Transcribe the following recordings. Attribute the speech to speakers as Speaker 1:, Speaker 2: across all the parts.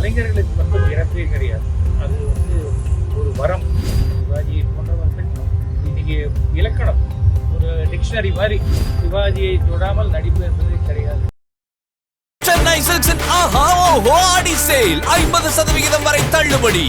Speaker 1: கலைஞர்களுக்கு மட்டும் இறப்பே கிடையாது. அது வந்து ஒரு வரம். சிவாஜி போன்றவர்கள் இன்னைக்கு இலக்கணம். ஒரு டிக்ஷனரி மாதிரி சிவாஜியை தொடாமல் நடிப்பு என்பது கிடையாது.
Speaker 2: சென்னை சில்க்ஸின் ஆஹா ஓஹோ ஆடி சேல். ஐம்பது சதவிகிதம் வரை தள்ளுபடி.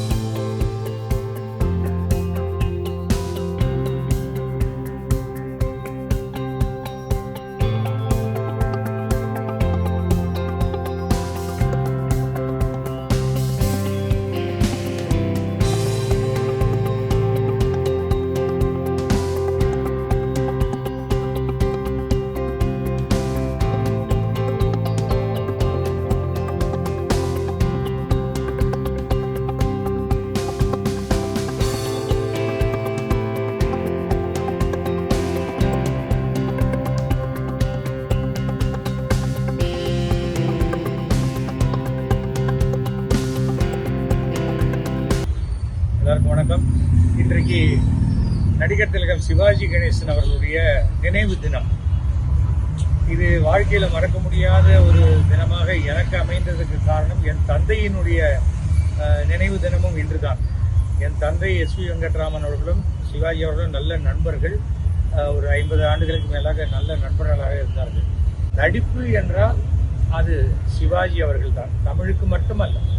Speaker 1: இன்றைக்கு நடிகர் திலகம் சிவாஜி கணேசன் அவர்களுடைய நினைவு தினம். இது வாழ்க்கையில் மறக்க முடியாத ஒரு தினமாக எனக்கு அமைந்ததுக்கு காரணம் என் தந்தையினுடைய நினைவு தினமும் இன்றுதான். என் தந்தை எஸ் வி வெங்கட்ராமன் அவர்களும் சிவாஜி அவர்களும் நல்ல நண்பர்கள். ஒரு ஐம்பது ஆண்டுகளுக்கு மேலாக நல்ல நண்பர்களாக இருந்தார்கள். நடிப்பு என்றால் அது சிவாஜி அவர்கள் தான் தமிழுக்கு மட்டுமல்ல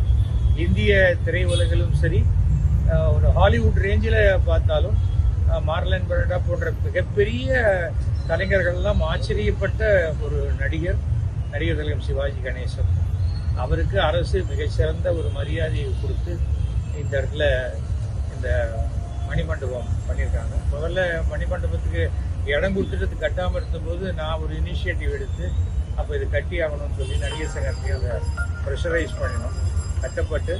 Speaker 1: இந்திய திரையுலகிலும் சரி ஒரு ஹாலிவுட் ரேஞ்சில் பார்த்தாலும் மார்லன் பரடா போன்ற மிகப்பெரிய கலைஞர்கள்லாம் ஆச்சரியப்பட்ட ஒரு நடிகர் நடிகர் திலகம் சிவாஜி கணேசன். அவருக்கு அரசு மிகச்சிறந்த ஒரு மரியாதையை கொடுத்து இந்த இடத்துல இந்த மணிமண்டபம் பண்ணியிருக்காங்க. முதல்ல மணிமண்டபத்துக்கு இடம் கொடுத்துட்டு கட்டாமல் இருந்தபோது நான் ஒரு இனிஷியேட்டிவ் எடுத்து அப்போ இது கட்டி ஆகணும்னு சொல்லி நடிகர் சங்கத்தையும் அதை ப்ரெஷரைஸ் பண்ணினோம். கட்டப்பட்டு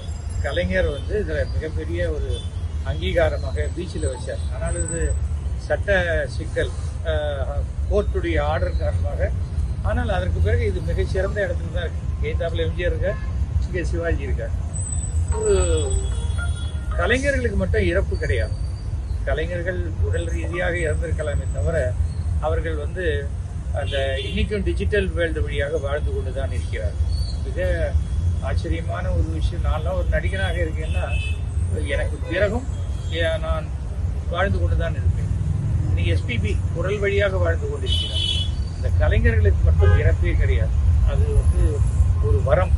Speaker 1: கலைஞர் வந்து இதில் மிகப்பெரிய ஒரு அங்கீகாரமாக பீச்சில் வச்சார். ஆனால் இது சட்ட சிக்கல் கோர்ட்டுடைய ஆர்டர் காரணமாக. ஆனால் அதற்கு பிறகு இது மிகச்சிறந்த இடத்துல தான் இருக்குது எய்தாப்பில் எம்ஜிஆர் இருக்கார் இங்கே சிவாஜி இருக்கார். ஒரு கலைஞர்களுக்கு மட்டும் இறப்பு கிடையாது. கலைஞர்கள் உடல் ரீதியாக இறந்திருக்கலாமே தவிர அவர்கள் வந்து அந்த இன்னைக்கும் டிஜிட்டல் வேர்ல்டு வழியாக வாழ்ந்து கொண்டு தான் இருக்கிறார் மிக ஆச்சரியமான ஒரு விஷயம். நான்லாம் ஒரு நடிகனாக இருக்கேன்னா எனக்கு பிறகும் நான் வாழ்ந்து கொண்டு தான் இருப்பேன். இன்னைக்கு எஸ்பிபி குரல் வழியாக வாழ்ந்து கொண்டிருக்கிறார் இந்த கலைஞர்களுக்கு மட்டும் இறப்பே கிடையாது. அது வந்து ஒரு வரம்.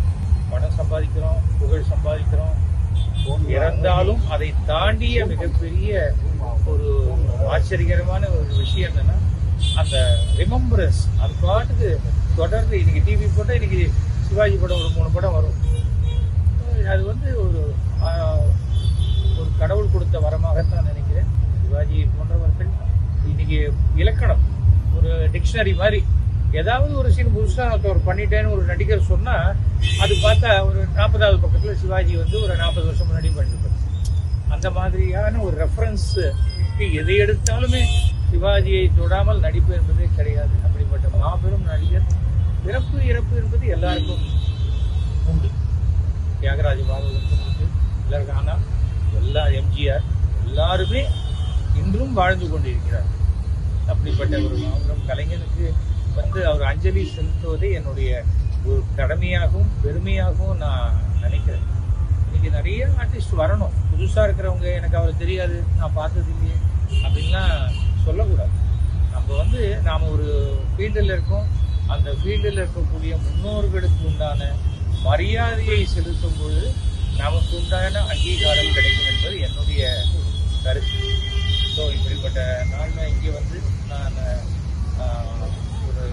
Speaker 1: பணம் சம்பாதிக்கிறோம் புகழ் சம்பாதிக்கிறோம். இறந்தாலும் அதை தாண்டிய மிகப்பெரிய ஒரு ஆச்சரியகரமான ஒரு விஷயம் என்னன்னா அந்த ரிமம்பரன்ஸ் அது பாட்டுக்கு தொடர்ந்து இன்னைக்கு டிவி போட்டால் இன்னைக்கு சிவாஜி படம் ஒரு மூணு படம் வரும். அது வந்து ஒரு ஒரு கடவுள் கொடுத்த வரமாகத்தான் நினைக்கிறேன். சிவாஜி போன்றவர்கள் இன்னைக்கு இலக்கணம் ஒரு டிக்ஷனரி மாதிரி. ஏதாவது ஒரு சீன் புதுசாக ஒரு பண்ணிட்டேன்னு ஒரு நடிகர் சொன்னால் அது பார்த்தா ஒரு நாற்பதாவது பக்கத்தில் சிவாஜி வந்து ஒரு நாற்பது வருஷம் முன்னாடி பண்ணிருப்பார். அந்த மாதிரியான ஒரு ரெஃபரன்ஸுக்கு எதை எடுத்தாலுமே சிவாஜியை தொடாமல் நடிப்பு என்பதே கிடையாது. அப்படிப்பட்ட மாபெரும் நடிகர் பிறப்பு இறப்பு என்பது எல்லாருக்கும் உண்டு. தியாகராஜ பாகவதற்கும் உண்டு எல்லாருக்கும் ஆனால் எல்லா எம்ஜிஆர் எல்லாருமே இன்றும் வாழ்ந்து கொண்டிருக்கிறார். அப்படிப்பட்ட ஒரு மாபெரும் கலைஞனுக்கு வந்து அவர் அஞ்சலி செலுத்துவதே என்னுடைய ஒரு கடமையாகவும் பெருமையாகவும் நான் நினைக்கிறேன். இன்னைக்கு நிறைய ஆர்டிஸ்ட் வரணும். புதுசாக இருக்கிறவங்க எனக்கு அவர் தெரியாது நான் பார்த்தது இல்லையே அப்படின்லாம் சொல்லக்கூடாது. நம்ம வந்து நாம் ஒரு ஃபீல்டில் இருக்கோம். அந்த ஃபீல்டில் இருக்கக்கூடிய முன்னோர்களுக்கு உண்டான மரியாதையை செலுத்தும் பொழுது நமக்கு உண்டான அங்கீகாரம் கிடைக்கும் என்பது என்னுடைய கருத்து. ஸோ இப்படிப்பட்ட நாளில் இங்கே வந்து நான் ஒரு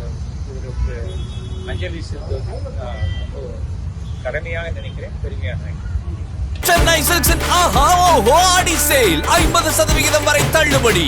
Speaker 1: ஒரு அஞ்சலி செலுத்துவது நான் ரொம்ப கடமையாக நினைக்கிறேன். பெருமையாக நினைக்கிறேன்.
Speaker 2: சென்னை சில்க்ஸின் ஆஹா ஓஹோ ஆடி சேல். ஐம்பது சதவிகிதம் வரை தள்ளுபடி.